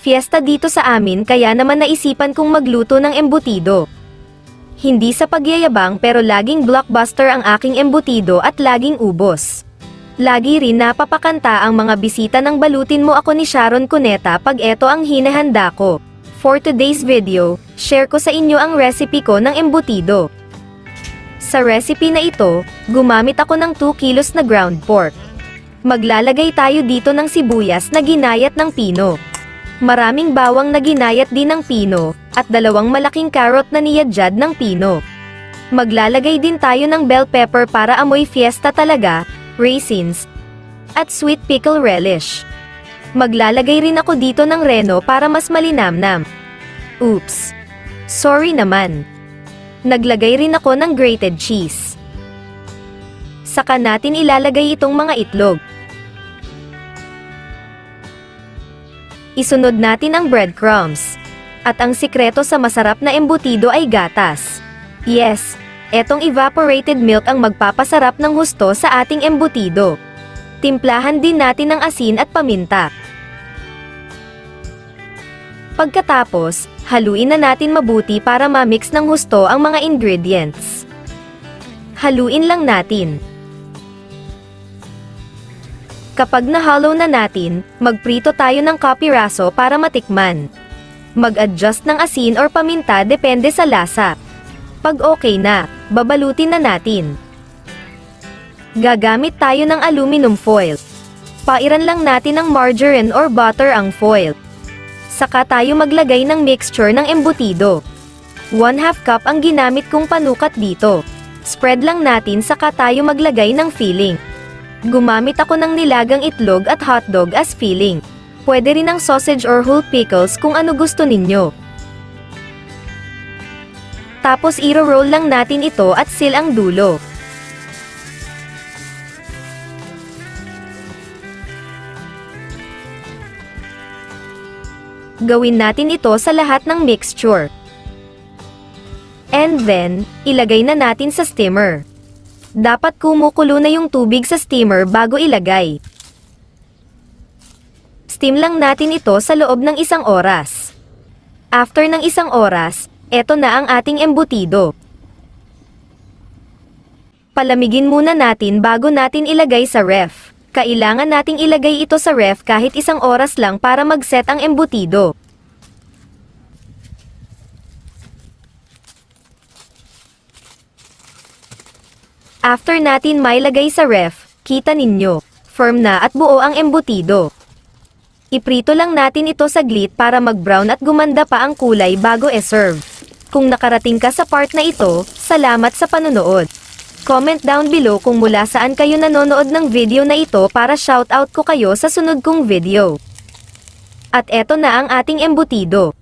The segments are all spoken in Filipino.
Fiesta dito sa amin kaya naman naisipan kong magluto ng embutido. Hindi sa pagyayabang pero laging blockbuster ang aking embutido at laging ubos. Lagi rin napapakanta ang mga bisita ng balutin mo ako ni Sharon Cuneta pag eto ang hinahanda ko. For today's video, share ko sa inyo ang recipe ko ng embutido. Sa recipe na ito, gumamit ako ng 2 kilos na ground pork. Maglalagay tayo dito ng sibuyas na ginayat ng pino. Maraming bawang na ginayat din ng pino, at dalawang malaking carrot na niyadyad ng pino. Maglalagay din tayo ng bell pepper para amoy fiesta talaga, raisins, at sweet pickle relish. Maglalagay rin ako dito ng reno para mas malinamnam. Oops. Sorry naman. Naglagay rin ako ng grated cheese. Saka natin ilalagay itong mga itlog. Isunod natin ang breadcrumbs. At ang sikreto sa masarap na embutido ay gatas. Yes, etong evaporated milk ang magpapasarap ng husto sa ating embutido. Timplahan din natin ng asin at paminta. Pagkatapos, haluin na natin mabuti para ma-mix ng husto ang mga ingredients. Haluin lang natin. Kapag nahalo na natin, magprito tayo ng kapiraso para matikman. Mag-adjust ng asin or paminta depende sa lasa. Pag okay na, babalutin na natin. Gagamit tayo ng aluminum foil. Pairan lang natin ng margarine or butter ang foil. Saka tayo maglagay ng mixture ng embutido. 1 half cup ang ginamit kong panukat dito. Spread lang natin saka tayo maglagay ng filling. Gumamit ako ng nilagang itlog at hotdog as filling. Pwede rin ng sausage or whole pickles kung ano gusto ninyo. Tapos iro-roll lang natin ito at seal ang dulo. Gawin natin ito sa lahat ng mixture. And then, ilagay na natin sa steamer. Dapat kumukulo na yung tubig sa steamer bago ilagay. Steam lang natin ito sa loob ng isang oras. After ng isang oras, eto na ang ating embutido. Palamigin muna natin bago natin ilagay sa ref. Kailangan nating ilagay ito sa ref kahit isang oras lang para mag-set ang embutido. After natin mailagay sa ref, kita ninyo, firm na at buo ang embutido. Iprito lang natin ito saglit para mag-brown at gumanda pa ang kulay bago e-serve. Kung nakarating ka sa part na ito, salamat sa panonood. Comment down below kung mula saan kayo nanonood ng video na ito para shoutout ko kayo sa sunod kong video. At eto na ang ating embutido.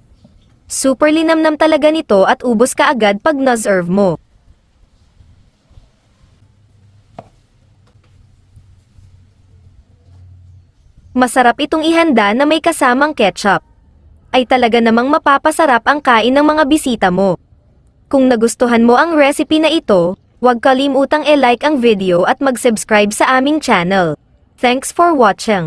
Super linamnam talaga nito at ubos ka agad pag na-serve mo. Masarap itong ihanda na may kasamang ketchup. Ay talaga namang mapapasarap ang kain ng mga bisita mo. Kung nagustuhan mo ang recipe na ito, huwag kalimutang e-like ang video at mag-subscribe sa aming channel. Thanks for watching.